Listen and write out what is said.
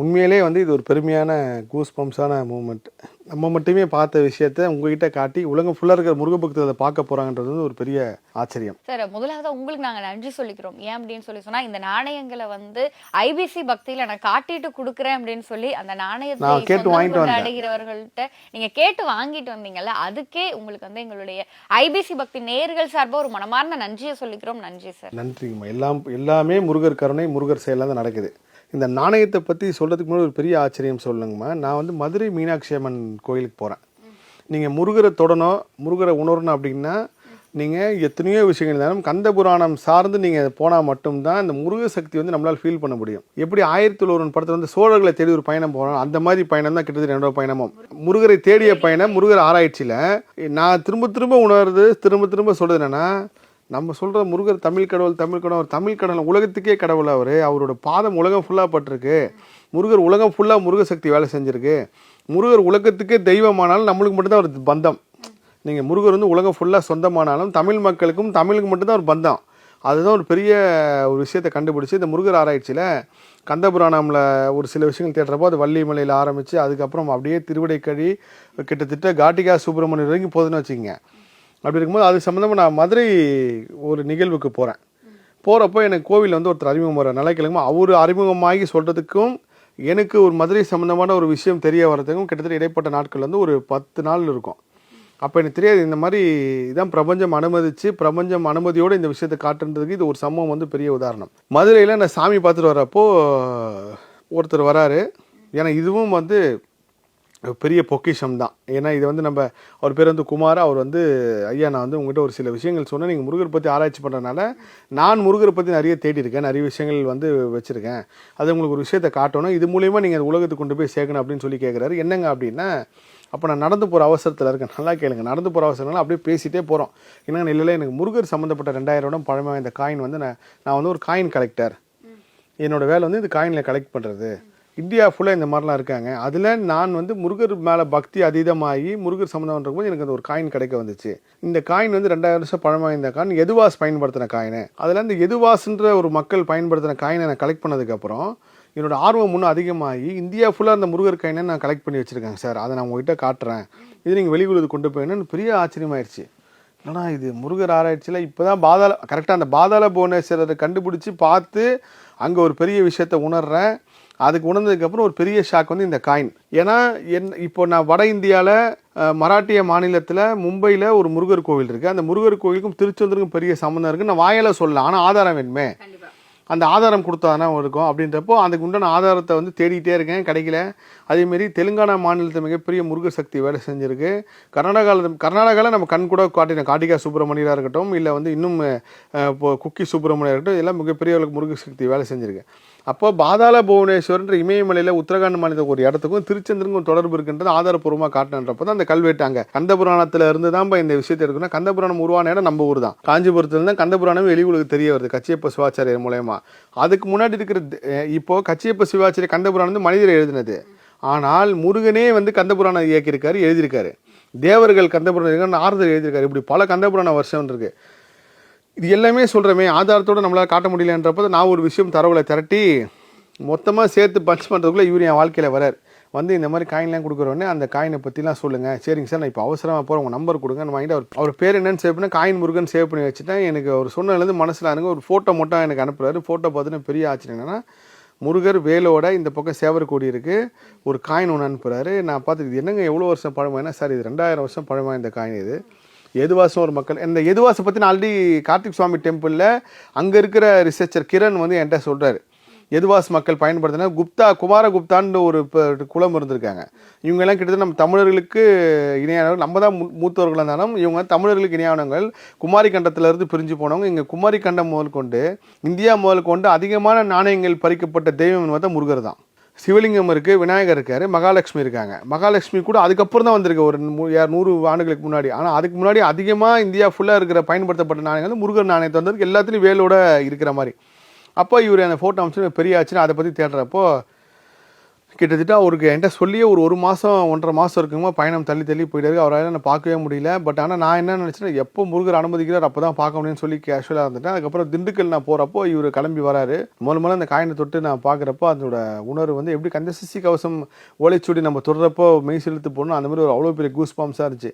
உண்மையிலே வந்து இது ஒரு பெருமையான கூஸ் பம்ப்ஸான மூமெண்ட் நம்ம மட்டுமே பார்த்த விஷயத்த உங்ககிட்ட காட்டி உலகம் ஃபுல்லாக இருக்கிற முருக பக்தர்கள் அதை பார்க்க போகிறாங்கன்றது வந்து ஒரு பெரிய ஆச்சரியம். சார் முதலாவது உங்களுக்கு நாங்க நன்றி சொல்லிக்கிறோம். ஏன் அப்படின்னு சொல்லி சொன்னா இந்த நாணயங்களை வந்து ஐபிசி பக்தியில நான் காட்டிட்டு கொடுக்குறேன் அப்படின்னு சொல்லி அந்த நாணயத்தை கேட்டு வாங்கிட்டு. அடைகிறவர்கள்ட்ட நீங்க கேட்டு வாங்கிட்டு வந்தீங்கல்ல அதுக்கே உங்களுக்கு வந்து எங்களுடைய ஐபிசி பக்தி நேர்கள் சார்பா ஒரு மனமார்ந்த நன்றியை சொல்லிக்கிறோம். நன்றி சார். நன்றிங்கம்மா. எல்லாம் எல்லாமே முருகர் கருணை முருகர் செயலாக தான் நடக்குது. இந்த நாணயத்தை பற்றி சொல்கிறதுக்கு முன்னாடி ஒரு பெரிய ஆச்சரியம் சொல்லுங்கம்மா. நான் வந்து மதுரை மீனாட்சி அம்மன் கோயிலுக்கு போகிறேன் நீங்கள் முருகரை தொடணும் முருகரை உணரணும் அப்படின்னா நீங்கள் எத்தனையோ விஷயங்கள் இருந்தாலும் கந்த புராணம் சார்ந்து நீங்கள் போனால் மட்டும்தான் இந்த முருக சக்தி வந்து நம்மளால் ஃபீல் பண்ண முடியும். எப்படி ஆயிரத்தி ஒரு படத்தில் வந்து சோழர்களை தேடி ஒரு பயணம் போகிறோம் அந்த மாதிரி பயணம் தான் கிட்டத்தட்ட ரெண்டோ பயணமும். முருகரை தேடிய பயணம் முருகர் ஆராய்ச்சியில். நான் திரும்ப திரும்ப உணர்றது திரும்ப திரும்ப சொல்கிறது என்னென்னா நம்ம சொல்கிற முருகர் தமிழ் கடவுள் தமிழ் கடவுள் அவர் தமிழ் கடவுள் உலகத்துக்கே கடவுள் அவர். அவரோட பாதம் உலகம் ஃபுல்லாக பட்டிருக்கு. முருகர் உலகம் ஃபுல்லாக முருகசக்தி வேலை செஞ்சிருக்கு. முருகர் உலகத்துக்கே தெய்வமானாலும் நம்மளுக்கு மட்டும்தான் ஒரு பந்தம். நீங்கள் முருகர் வந்து உலகம் ஃபுல்லாக சொந்தமானாலும் தமிழ் மக்களுக்கும் தமிழுக்கு மட்டும்தான் ஒரு பந்தம். அதுதான் ஒரு பெரிய ஒரு விஷயத்தை கண்டுபிடிச்சி இந்த முருகர் ஆராய்ச்சியில் கந்தபுராணமில் ஒரு சில விஷயங்கள் தேடுறப்போ அது வள்ளிமலையில் ஆரம்பித்து அதுக்கப்புறம் அப்படியே திருவிடைக்கழி கிட்டத்தட்ட காட்டிகா சுப்பிரமணியம் வரைக்கும் போதுன்னு வச்சுக்கோங்க. அப்படி இருக்கும்போது அது சம்மந்தமாக நான் மதுரை ஒரு நிகழ்வுக்கு போகிறேன் போகிறப்போ எனக்கு கோவிலில் வந்து ஒருத்தர் அறிமுகம் வர நிலைக்கிழமை அவர் அறிமுகமாகி சொல்கிறதுக்கும் எனக்கு ஒரு மதுரை சம்மந்தமான ஒரு விஷயம் தெரிய வர்றதுக்கும் கிட்டத்தட்ட இடைப்பட்ட நாட்கள் வந்து ஒரு பத்து நாள் இருக்கும். அப்போ எனக்கு தெரியாது இந்த மாதிரி இதான் பிரபஞ்சம் அனுமதிச்சு பிரபஞ்சம் அனுமதியோடு இந்த விஷயத்தை காட்டுன்றதுக்கு இது ஒரு சம்பவம் வந்து பெரிய உதாரணம். மதுரையில் நான் சாமி பார்த்துட்டு வரப்போ ஒருத்தர் வராரு. ஏன்னா இதுவும் வந்து பெரிய பொக்கிஷம் தான். ஏன்னா இது வந்து நம்ம அவர் பேர் வந்து குமார் அவர் வந்து ஐயா நான் வந்து உங்கள்கிட்ட ஒரு சில விஷயங்கள் சொன்னேன். நீங்கள் முருகர் பற்றி ஆராய்ச்சி பண்ணுறதுனால நான் முருகரை பற்றி நிறைய தேடி இருக்கேன் நிறைய விஷயங்கள் வந்து வச்சுருக்கேன். அது உங்களுக்கு ஒரு விஷயத்தை காட்டணும். இது மூலிமா நீங்கள் அது உலகத்துக்கு கொண்டு போய் சேர்க்கணும் அப்படின்னு சொல்லி கேட்குறாரு என்னங்க அப்படின்னா அப்போ நான் நடந்து போகிற அவசரத்தில் இருக்கேன். நல்லா கேளுங்க. நடந்து போகிற அவசரம்னால அப்படியே பேசிகிட்டே போகிறோம் என்னங்க இல்லை எனக்கு முருகர் சம்மந்தப்பட்ட ரெண்டாயிரம் வருடம் பழமை இந்த காயின் வந்து நான் நான் வந்து ஒரு காயின் கலெக்டர் என்னோடய வேலை வந்து இந்த காயினில் கலெக்ட் பண்ணுறது இந்தியா ஃபுல்லாக இந்த மாதிரிலாம் இருக்காங்க. அதில் நான் வந்து முருகர் மேலே பக்தி அதீதமாகி முருகர் சம்மந்தம் போது எனக்கு அந்த ஒரு காயின் கிடைக்க வந்துச்சு. இந்த காயின் வந்து ரெண்டாயிரம் வருஷம் பழமைந்த காயின் எதுவாஸ் பயன்படுத்தின காயினு அதில் இந்த எதுவாஸ்ன்ற ஒரு மக்கள் பயன்படுத்தின காயினை நான் கலெக்ட் பண்ணதுக்கப்புறம் என்னோடய ஆர்வம் இன்னும் அதிகமாகி இந்தியா ஃபுல்லாக அந்த முருகர் காயினை நான் கலெக்ட் பண்ணி வச்சுருக்கேன் சார். அதை நான் உங்ககிட்ட காட்டுறேன். இது நீங்கள் வெளியூருக்கு கொண்டு போயின்னு பெரிய ஆச்சரியமாயிருச்சு. என்னடா இது? முருகர் ஆராய்ச்சியில் இப்போ தான் பாதாள கரெக்டாக அந்த பாதாள புவனேஸ்வரரை கண்டுபிடிச்சி பார்த்து அங்கே ஒரு பெரிய விஷயத்தை உணர்றேன். அதுக்கு உணர்ந்ததுக்கப்புறம் ஒரு பெரிய ஷாக் வந்து இந்த காயின் ஏன்னா என் இப்போ நான் வட இந்தியாவில் மராட்டிய மாநிலத்தில் மும்பையில் ஒரு முருகர் கோவில் இருக்குது அந்த முருகர் கோவிலுக்கும் திருச்செந்தூருக்கும் பெரிய சம்மந்தம் இருக்குது நான் வாயால் சொல்லலாம் ஆனால் ஆதாரம் வேணுமே. அந்த ஆதாரம் கொடுத்தாதானே இருக்கும். அப்படின்றப்போ அதுக்கு உண்டான ஆதாரத்தை வந்து தேடிட்டே இருக்கேன். கிடைக்கல. அதேமாரி தெலுங்கானா மாநிலத்தில் மிகப்பெரிய முருக சக்தி வேலை செஞ்சுருக்கு. கர்நாடகாவில் கர்நாடகாவில் நம்ம கண் கூட காட்டின காட்டிகா சுப்பிரமணியராக இருக்கட்டும் இல்லை வந்து இன்னும் இப்போ குக்கி சுப்பிரமணியாக இருக்கட்டும் இதெல்லாம் மிகப்பெரிய அளவுக்கு முருக சக்தி வேலை செஞ்சுருக்கு. அப்போ பாதாள புவனேஸ்வரன்ற இமயமலையில் உத்தரகாண்ட் மாநிலத்துக்கு ஒரு இடத்துக்கும் திருச்செந்தருக்கும் தொடர்பு இருக்குன்றது ஆதாரப்பூர்வமாக காட்டினன்றப்போ தான் அந்த கல்வெட்டாங்க கந்தபுராணத்தில் இருந்து தான் இந்த விஷயத்தை இருக்குன்னா கந்தபுராணம் உருவான இடம் நம்ம ஊர் தான். காஞ்சிபுரத்துலேருந்து கந்தபுராணம் வெளி தெரிய வருது கச்சியப்ப சிவாச்சாரியர் மூலயமா. அதுக்கு முன்னாடி இருக்கிற இப்போது இப்போ கச்சியப்ப சிவாச்சாரிய கந்தபுராணம் வந்து மனிதர் எழுதினது. ஆனால் முருகனே வந்து கந்தபுராணம் இயக்கியிருக்காரு எழுதியிருக்காரு. தேவர்கள் கந்தபுராணம் ஆறுதல் எழுதியிருக்காரு. இப்படி பல கந்தபுராண வருஷம் இருக்கு. இது எல்லாமே சொல்கிறோமே ஆதாரத்தோடு நம்மளால் காட்ட முடியலன்றப்போ நான் ஒரு விஷயம் தரவுகளை திரட்டி மொத்தமாக சேர்த்து பஞ்ச் பண்ணுறதுக்குள்ளே இவர் என் வாழ்க்கையில் வரார். வந்து இந்த மாதிரி காயின்லாம் கொடுக்குறோன்னே அந்த காயினை பற்றிலாம் சொல்லுங்கள் சரிங்க சார் நான் இப்போ அவசரமாக போகிறேன் உங்கள் நம்பர் கொடுங்க. நான் வாங்கிட்டு அவர் அவர் பேர் என்னென்னு சேவ் பண்ணி காயின் முருகன் சேவ் பண்ணி வச்சுட்டேன். எனக்கு அவர் சொன்னதுலேருந்து மனசில் எனக்கு ஒரு ஃபோட்டோ மட்டும் எனக்கு அனுப்புகிறாரு ஃபோட்டோ பார்த்துட்டு பெரிய ஆச்சரியம் முருகர் வேலோட இந்த பக்கம் சேவர் இருக்குது ஒரு காயின் ஒன்று அனுப்புறாரு. நான் பார்த்து இது என்னங்க எவ்வளோ வருஷம் பழமாயினா சார் இது ரெண்டாயிரம் வருஷம் பழமை இந்த காயின் இது? எதுவாசம் ஒரு மக்கள் இந்த எதுவாசை பற்றி நான் ஆல்ரெடி கார்த்திக் சுவாமி டெம்பிளில் அங்கே இருக்கிற ரிசர்ச்சர் கிரண் வந்து என்கிட்ட சொல்கிறார் எதுவாஸ் மக்கள் பயன்படுத்தின குப்தா குமாரகுப்தான்னு ஒரு குலம் இருந்திருக்காங்க. இவங்க எல்லாம் கிட்டத்தட்ட நம்ம தமிழர்களுக்கு இணையானவர்கள். நம்ம தான் மூத்தவர்கள் இருந்தாலும் இவங்க தமிழர்களுக்கு இணையானவங்கள் குமாரி கண்டத்திலிருந்து பிரிஞ்சு போனவங்க. இங்கே குமாரி கண்டம் முதல் கொண்டு இந்தியா முதல் கொண்டு அதிகமான நாணயங்கள் பறிக்கப்பட்ட தெய்வம் பார்த்தா முருகர் தான். சிவலிங்கம் இருக்குது விநாயகர் இருக்கார் மகாலட்சுமி இருக்காங்க. மகாலட்சுமி கூட அதுக்கப்புறம் தான் வந்திருக்கு. ஒரு நூறு ஆண்டுகளுக்கு முன்னாடி. ஆனால் அதுக்கு முன்னாடி அதிகமாக இந்தியா ஃபுல்லாக இருக்கிற பயன்படுத்தப்பட்ட நாணயங்கள் வந்து முருகர் நாணயத்தை வந்திருக்கு எல்லாத்துலேயும் வேலோட இருக்கிற மாதிரி. அப்போ இவர் அந்த ஃபோட்டோ அமைச்சு பெரிய ஆச்சுன்னு அதை பற்றி தேடுறப்போ கிட்டத்தட்ட அவருக்கு என்கிட்ட சொல்லியே ஒரு ஒரு மாதம் ஒன்றரை மாதம் இருக்குமா பயணம் தள்ளி தள்ளி போயிட்டாரு அவரால் நான் பார்க்கவே முடியல. பட் ஆனால் நான் என்ன நினச்சேன் எப்போ முருகர் அனுமதிக்கிறார் அப்போ தான் பார்க்க முடியும்னு சொல்லி கேஷுவலாக இருந்துட்டேன். அதுக்கப்புறம் திண்டுக்கல் நான் போகிறப்போ இவர் கிளம்பி வராரு. முதல் முதல்ல அந்த காயினை தொட்டு நான் பார்க்குறப்போ அதோட உணர்வு வந்து எப்படி கந்த சிசி கவசம் ஓலைச்சுடி நம்ம தொடுறப்போ மெய் செலுத்து போடணும் அந்த மாதிரி ஒரு அவ்வளோ பெரிய கூஸ் பாம்ஸாக இருந்துச்சு.